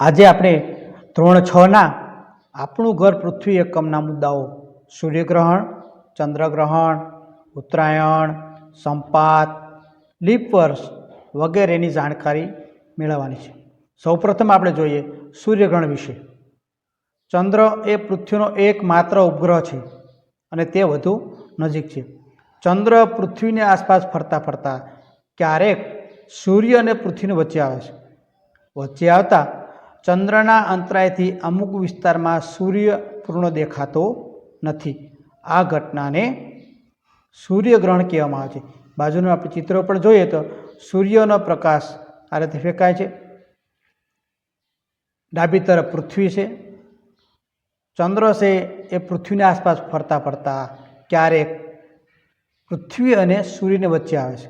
આજે આપણે ધોરણ છના આપણું ઘર પૃથ્વી એકમના મુદ્દાઓ. સૂર્યગ્રહણ, ચંદ્રગ્રહણ, ઉત્તરાયણ, સંપાત, લીપ વર્ષ વગેરેની જાણકારી મેળવવાની છે. સૌપ્રથમ આપણે જોઈએ સૂર્યગ્રહણ વિશે. ચંદ્ર એ પૃથ્વીનો એકમાત્ર ઉપગ્રહ છે અને તે વધુ નજીક છે. ચંદ્ર પૃથ્વીની આસપાસ ફરતા ફરતા ક્યારેક સૂર્ય અને પૃથ્વીની વચ્ચે આવે છે. વચ્ચે આવતા ચંદ્રના અંતરાયથી અમુક વિસ્તારમાં સૂર્ય પૂર્ણ દેખાતો નથી. આ ઘટનાને સૂર્યગ્રહણ કહેવામાં આવે છે. બાજુનું આપણે ચિત્રો પણ જોઈએ તો સૂર્યનો પ્રકાશ આ રીતે ફેંકાય છે. ડાબી તરફ પૃથ્વી છે. ચંદ્ર છે એ પૃથ્વીની આસપાસ ફરતા ફરતા ક્યારેક પૃથ્વી અને સૂર્યની વચ્ચે આવે છે.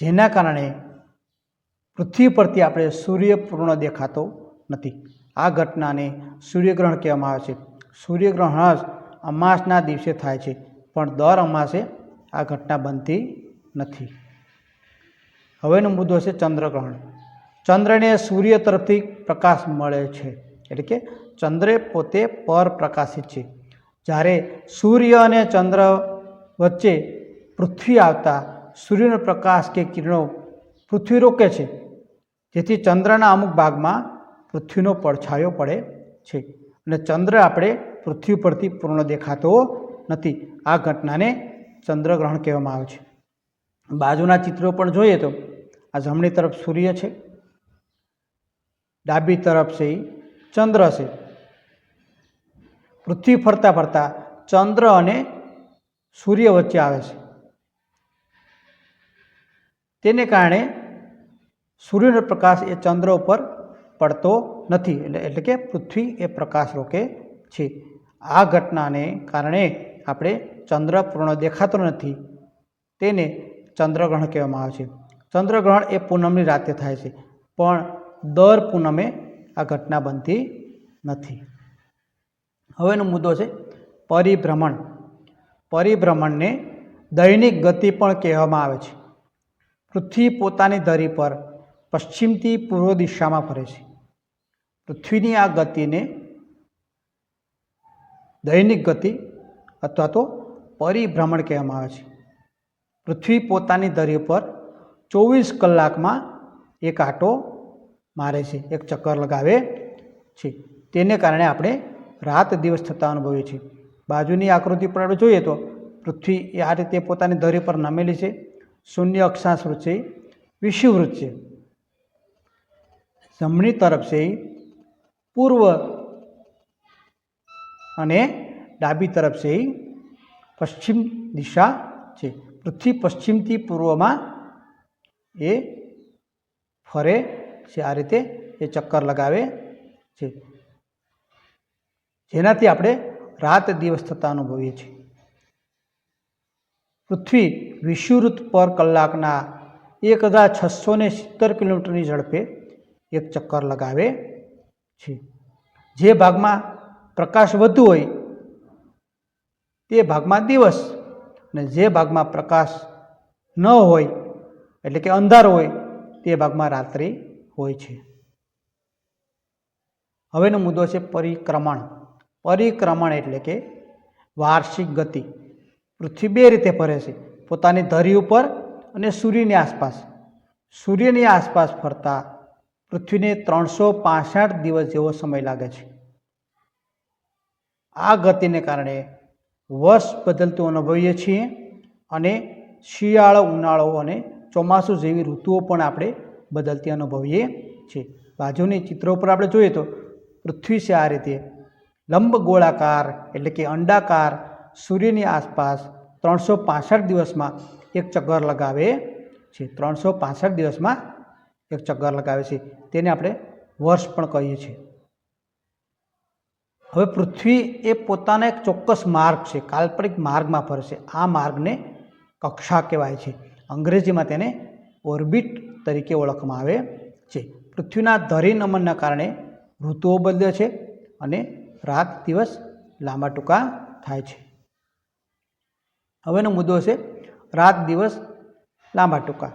જેના કારણે પૃથ્વી પરથી આપણે સૂર્ય પૂર્ણ દેખાતો નથી. આ ઘટનાને સૂર્યગ્રહણ કહેવામાં આવે છે. સૂર્યગ્રહણ જ અમાસના દિવસે થાય છે, પણ દર અમાસે આ ઘટના બનતી નથી. હવેનો મુદ્દો છે ચંદ્રગ્રહણ. ચંદ્રને સૂર્ય તરફથી પ્રકાશ મળે છે, એટલે કે ચંદ્રે પોતે પર પ્રકાશિત છે. જ્યારે સૂર્ય અને ચંદ્ર વચ્ચે પૃથ્વી આવતા સૂર્યનો પ્રકાશ કે કિરણો પૃથ્વી રોકે છે જેથી ચંદ્રના અમુક ભાગમાં પૃથ્વીનો પડછાયો પડે છે અને ચંદ્ર આપણે પૃથ્વી પરથી પૂર્ણ દેખાતો નથી. આ ઘટનાને ચંદ્રગ્રહણ કહેવામાં આવે છે. બાજુના ચિત્રો પણ જોઈએ તો આ જમણી તરફ સૂર્ય છે, ડાબી તરફ છે, ચંદ્ર છે. પૃથ્વી ફરતા ફરતા ચંદ્ર અને સૂર્ય વચ્ચે આવે છે. તેને કારણે સૂર્યનો પ્રકાશ એ ચંદ્ર ઉપર પડતો નથી. એટલે એટલે કે પૃથ્વી એ પ્રકાશ રોકે છે. આ ઘટનાને કારણે આપણે ચંદ્ર પૂર્ણ દેખાતો નથી. તેને ચંદ્રગ્રહણ કહેવામાં આવે છે. ચંદ્રગ્રહણ એ પૂનમની રાતે થાય છે. પણ દર પૂનમે આ ઘટના બનતી નથી. હવેનો મુદ્દો છે પરિભ્રમણ. પરિભ્રમણને દૈનિક ગતિ પણ કહેવામાં આવે છે. પૃથ્વી પોતાની ધરી પર પશ્ચિમથી પૂર્વ દિશામાં ફરે છે. પૃથ્વીની આ ગતિને દૈનિક ગતિ અથવા તો પરિભ્રમણ કહેવામાં આવે છે. પૃથ્વી પોતાની ધરી પર ચોવીસ કલાકમાં એક આંટો મારે છે, એક ચક્કર લગાવે છે. તેને કારણે આપણે રાત દિવસ થતા અનુભવીએ છીએ. બાજુની આકૃતિ પર આપણે જોઈએ તો પૃથ્વી એ આ રીતે પોતાની ધરી પર નમેલી છે. શૂન્ય અક્ષાંશ વૃત્ત છે વિષુવૃત્ત છે. જમણી તરફ છે, પૂર્વ અને ડાબી તરફ છે, પશ્ચિમ દિશા છે. પૃથ્વી પશ્ચિમથી પૂર્વમાં એ ફરે છે, આ રીતે એ ચક્કર લગાવે છે. જેનાથી આપણે રાત દિવસ થતા અનુભવીએ છીએ. પૃથ્વી વિષુવૃત્ત પર કલાકના એક હજાર છસો ને સિત્તેર કિલોમીટરની ઝડપે એક ચક્કર લગાવે છે. જે ભાગમાં પ્રકાશ વધુ હોય તે ભાગમાં દિવસ અને જે ભાગમાં પ્રકાશ ન હોય, એટલે કે અંધારો હોય, તે ભાગમાં રાત્રિ હોય છે. હવેનો મુદ્દો છે પરિક્રમણ. પરિક્રમણ એટલે કે વાર્ષિક ગતિ. પૃથ્વી બે રીતે ફરે છે. પોતાની ધરી ઉપર અને સૂર્યની આસપાસ. સૂર્યની આસપાસ ફરતા પૃથ્વીને ત્રણસો પાસઠ દિવસ જેવો સમય લાગે છે. આ ગતિને કારણે વર્ષ બદલતું અનુભવીએ છીએ અને શિયાળો, ઉનાળો અને ચોમાસું જેવી ઋતુઓ પણ આપણે બદલતી અનુભવીએ છીએ. બાજુની ચિત્રો ઉપર આપણે જોઈએ તો પૃથ્વી છે આ રીતે લંબ ગોળાકાર એટલે કે અંડાકાર સૂર્યની આસપાસ ત્રણસો પાસઠ દિવસમાં એક ચક્કર લગાવે છે. ત્રણસો પાસઠ દિવસમાં એક ચક્કર લગાવે છે. તેને આપણે વર્ષ પણ કહીએ છીએ. હવે પૃથ્વી એ પોતાના એક ચોક્કસ માર્ગ છે. કાલ્પનિક માર્ગમાં ફરશે. આ માર્ગને કક્ષા કહેવાય છે. અંગ્રેજીમાં તેને ઓર્બિટ તરીકે ઓળખવામાં આવે છે. પૃથ્વીના ધરી નમનના કારણે ઋતુઓ બદલે છે અને રાત દિવસ લાંબા ટૂંકા થાય છે. હવેનો મુદ્દો છે રાત દિવસ લાંબા ટૂંકા.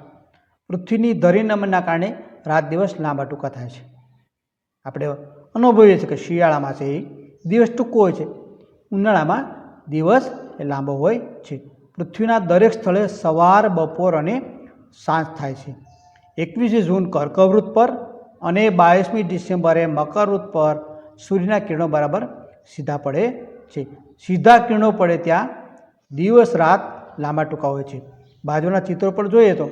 પૃથ્વીની ધરી નમનના કારણે રાત દિવસ લાંબા ટૂંકા થાય છે. આપણે અનુભવીએ છીએ કે શિયાળામાં છે એ દિવસ ટૂંકો હોય છે. ઉનાળામાં દિવસ એ લાંબો હોય છે. પૃથ્વીના દરેક સ્થળે સવાર, બપોર અને સાંજ થાય છે. એકવીસમી જૂન કર્કવૃત પર અને બાવીસમી ડિસેમ્બરે મકરવૃત પર સૂર્યના કિરણો બરાબર સીધા પડે છે. સીધા કિરણો પડે ત્યાં દિવસ રાત લાંબા ટૂંકા હોય છે. બાજુના ચિત્રો પર જોઈએ તો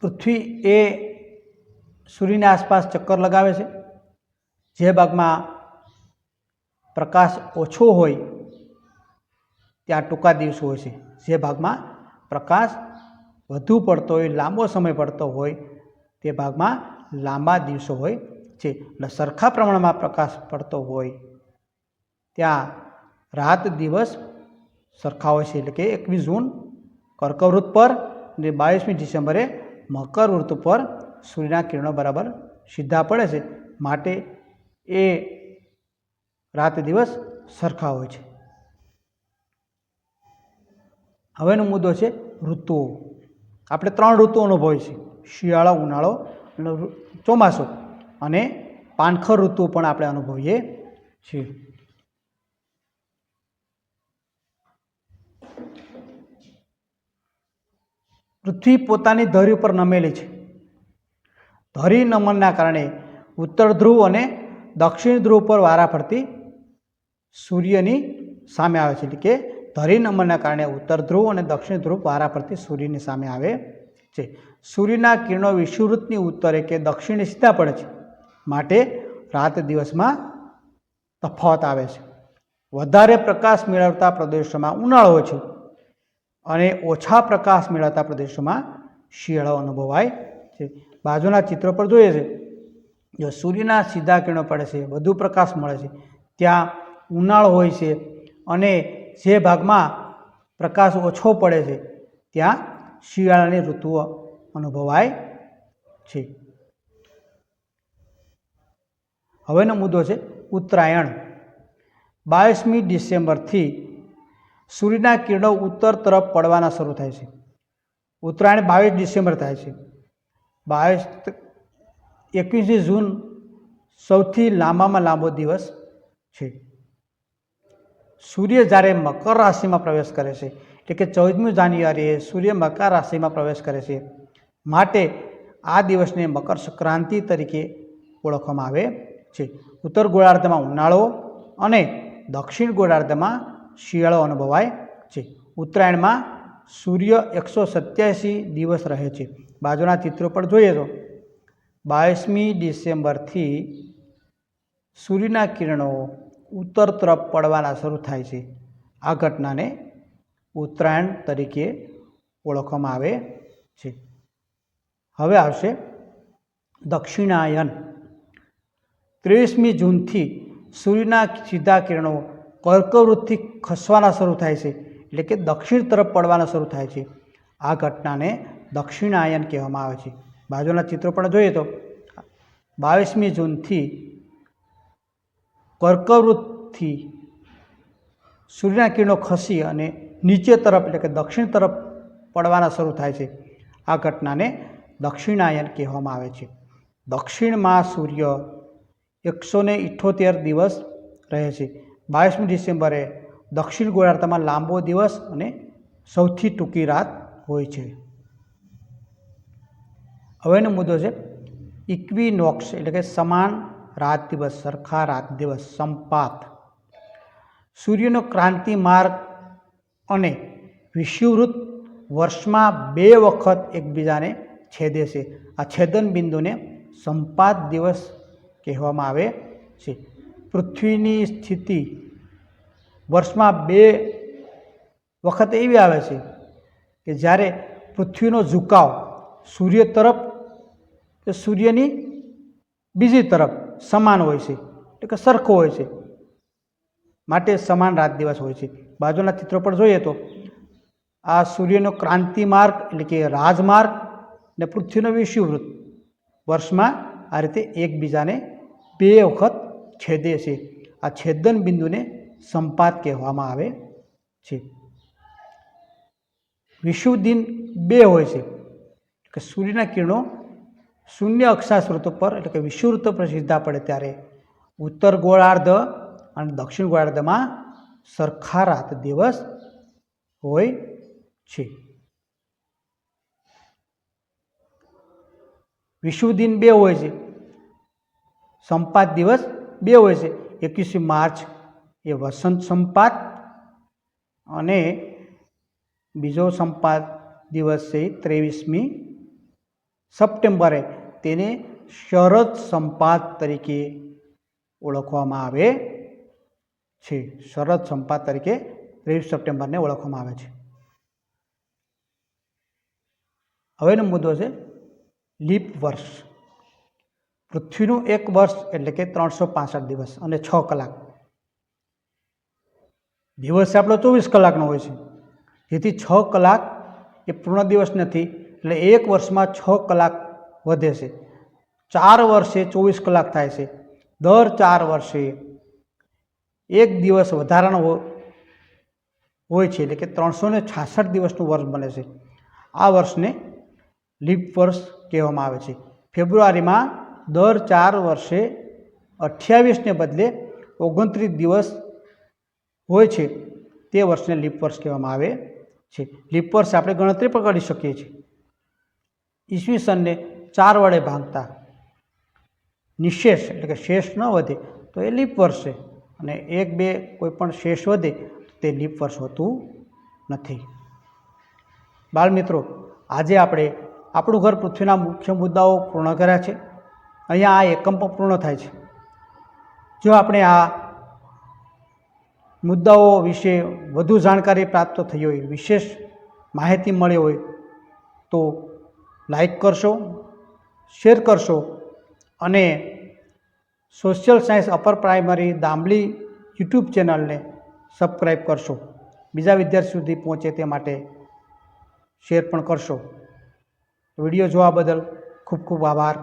પૃથ્વી એ સૂર્યની આસપાસ ચક્કર લગાવે છે. જે ભાગમાં પ્રકાશ ઓછો હોય, ત્યાં ટૂંકા દિવસો હોય છે. જે ભાગમાં પ્રકાશ વધુ પડતો હોય, લાંબો સમય પડતો હોય, તે ભાગમાં લાંબા દિવસો હોય છે. એટલે સરખા પ્રમાણમાં પ્રકાશ પડતો હોય, ત્યાં રાત દિવસ સરખા હોય છે. એટલે કે એકવીસ જૂન કર્કવૃત પર અને બાવીસમી ડિસેમ્બરે મકરવૃત પર સૂર્યના કિરણો બરાબર સીધા પડે છે. માટે એ રાત દિવસ સરખા હોય છે. હવેનો મુદ્દો છે ઋતુઓ. આપણે ત્રણ ઋતુ અનુભવીએ છીએ શિયાળો, ઉનાળો ચોમાસું. અને પાનખર ઋતુ પણ આપણે અનુભવીએ છીએ. પૃથ્વી પોતાની ધરી ઉપર નમેલી છે. ધરી નમનના કારણે ઉત્તર ધ્રુવ અને દક્ષિણ ધ્રુવ પર વારા ફરતી સૂર્યની સામે આવે છે. એટલે કે ધરી નમનના કારણે ઉત્તર ધ્રુવ અને દક્ષિણ ધ્રુવ વારા ફરતી સૂર્યની સામે આવે છે. સૂર્યના કિરણો વિષુવૃત્તની ઉત્તરે કે દક્ષિણે સીધા પડે છે. માટે રાત દિવસમાં તફાવત આવે છે. વધારે પ્રકાશ મેળવતા પ્રદેશોમાં ઉનાળો છે. અને ઓછા પ્રકાશ મેળવતા પ્રદેશોમાં શિયાળો અનુભવાય છે. બાજુના ચિત્રો પર જોઈએ છે. જો સૂર્યના સીધા કિરણો પડે છે, વધુ પ્રકાશ મળે છે, ત્યાં ઉનાળો હોય છે અને જે ભાગમાં પ્રકાશ ઓછો પડે છે, ત્યાં શિયાળાની ઋતુઓ અનુભવાય છે. હવેનો મુદ્દો છે ઉત્તરાયણ. બાવીસમી ડિસેમ્બરથી સૂર્યના કિરણો ઉત્તર તરફ પડવાના શરૂ થાય છે. ઉત્તરાયણ બાવીસ ડિસેમ્બર થાય છે. બાવીસ એકવીસમી જૂન સૌથી લાંબામાં લાંબો દિવસ છે. સૂર્ય જ્યારે મકર રાશિમાં પ્રવેશ કરે છે, એટલે કે ચૌદમી જાન્યુઆરીએ સૂર્ય મકર રાશિમાં પ્રવેશ કરે છે, માટે આ દિવસને મકર સંક્રાંતિ તરીકે ઓળખવામાં આવે છે. ઉત્તર ગોળાર્ધમાં ઉનાળો અને દક્ષિણ ગોળાર્ધમાં શિયાળો અનુભવાય છે. ઉત્તરાયણમાં સૂર્ય એકસો સત્યાસી દિવસ રહે છે. બાજુના ચિત્રો પર જોઈએ તો બાવીસમી ડિસેમ્બરથી સૂર્યના કિરણો ઉત્તર તરફ પડવાના શરૂ થાય છે. આ ઘટનાને ઉત્તરાયણ તરીકે ઓળખવામાં આવે છે. હવે આવશે દક્ષિણાયન. ત્રેવીસમી જૂનથી સૂર્યના સીધા કિરણો કર્કવૃતથી ખસવાના શરૂ થાય છે, એટલે કે દક્ષિણ તરફ પડવાના શરૂ થાય છે. આ ઘટનાને દક્ષિણાયન કહેવામાં આવે છે. બાજુના ચિત્રો પણ જોઈએ તો, બાવીસમી જૂનથી કર્કવૃતથી સૂર્યના કિરણો ખસી અને નીચે તરફ, એટલે કે દક્ષિણ તરફ પડવાના શરૂ થાય છે. આ ઘટનાને દક્ષિણાયન કહેવામાં આવે છે. દક્ષિણમાં સૂર્ય એકસો ને દિવસ રહે છે. બાવીસમી ડિસેમ્બરે દક્ષિણ ગોળાર્ધમાં લાંબો દિવસ અને સૌથી ટૂંકી રાત હોય છે. હવેનો મુદ્દો છે ઇક્વિનોક્સ એટલે કે સમાન રાત દિવસ, સરખા રાત દિવસ, સંપાત. સૂર્યનો ક્રાંતિ માર્ગ અને વિષુવૃત્ત વર્ષમાં બે વખત એકબીજાને છેદે છે. આ છેદન બિંદુને સંપાત દિવસ કહેવામાં આવે છે. પૃથ્વીની સ્થિતિ વર્ષમાં બે વખત એવી આવે છે કે જ્યારે પૃથ્વીનો ઝુકાવ સૂર્ય તરફ કે સૂર્યની બીજી તરફ સમાન હોય છે, એટલે કે સરખો હોય છે, માટે સમાન રાત દિવસ હોય છે. બાજુના ચિત્રો પર જોઈએ તો આ સૂર્યનો ક્રાંતિ માર્ગ એટલે કે રાજમાર્ગ ને પૃથ્વીનો વિષુવવૃત્ત વર્ષમાં આ રીતે એકબીજાને બે વખત છેદે છે. આ છેદન બિંદુને સંપાત કહેવામાં આવે છે. વિષુવદિન બે હોય છે. કે સૂર્યના કિરણો શૂન્ય અક્ષાંશ પર એટલે કે વિષુવૃત્ત પર સીધા પડે ત્યારે ઉત્તર ગોળાર્ધ અને દક્ષિણ ગોળાર્ધમાં સરખા રાત દિવસ હોય છે. વિષુવદિન બે હોય છે. સંપાત દિવસ બે હોય છે. એકવીસમી માર્ચ એ વસંત સંપાત અને બીજો સંપાત દિવસ છે ત્રેવીસમી સપ્ટેમ્બરે તેને શરદ સંપાત તરીકે ઓળખવામાં આવે છે. શરદ સંપાત તરીકે ત્રેવીસ સપ્ટેમ્બરને ઓળખવામાં આવે છે. હવેનો મુદ્દો છે લીપ વર્ષ. પૃથ્વીનું એક વર્ષ એટલે કે ત્રણસો દિવસ અને છ કલાક. દિવસ આપણો ચોવીસ કલાકનો હોય છે. જેથી છ કલાક એ પૂર્ણ દિવસ નથી, એટલે એક વર્ષમાં છ કલાક વધે છે. ચાર વર્ષે ચોવીસ કલાક થાય છે. દર ચાર વર્ષે એક દિવસ વધારાનો હોય છે, એટલે કે ત્રણસો ને છાસઠ દિવસનું વર્ષ બને છે. આ વર્ષને લીપ વર્ષ કહેવામાં આવે છે. ફેબ્રુઆરીમાં દર ચાર વર્ષે અઠ્યાવીસને બદલે ઓગણત્રીસ દિવસ હોય છે, તે વર્ષને લીપ વર્ષ કહેવામાં આવે છે. લીપ વર્ષ આપણે ગણતરી પણ કરી શકીએ છીએ. ઈસવીસનને ચાર વડે ભાંગતા. નિશેષ, એટલે કે શેષ ન વધે, તો એ લીપ વર્ષ. છે અને એક, બે કોઈ પણ શેષ વધે તો લીપ વર્ષ હોતું નથી. બાળમિત્રો, આજે આપણે આપણું ઘર પૃથ્વીના મુખ્ય મુદ્દાઓ પૂર્ણ કર્યા છે. અહીંયા આ એકમ પણ પૂર્ણ થાય છે. જો આપણે આ મુદ્દાઓ વિશે વધુ જાણકારી પ્રાપ્ત થઈ હોય, વિશેષ માહિતી મળી હોય, તો લાઈક કરશો, શેર કરશો અને social science upper primary Dambali YouTube ચેનલને સબસ્ક્રાઈબ કરશો. બીજા વિદ્યાર્થી સુધી પહોંચે તે માટે શેર પણ કરશો. વીડિયો જોવા બદલ ખૂબ ખૂબ આભાર.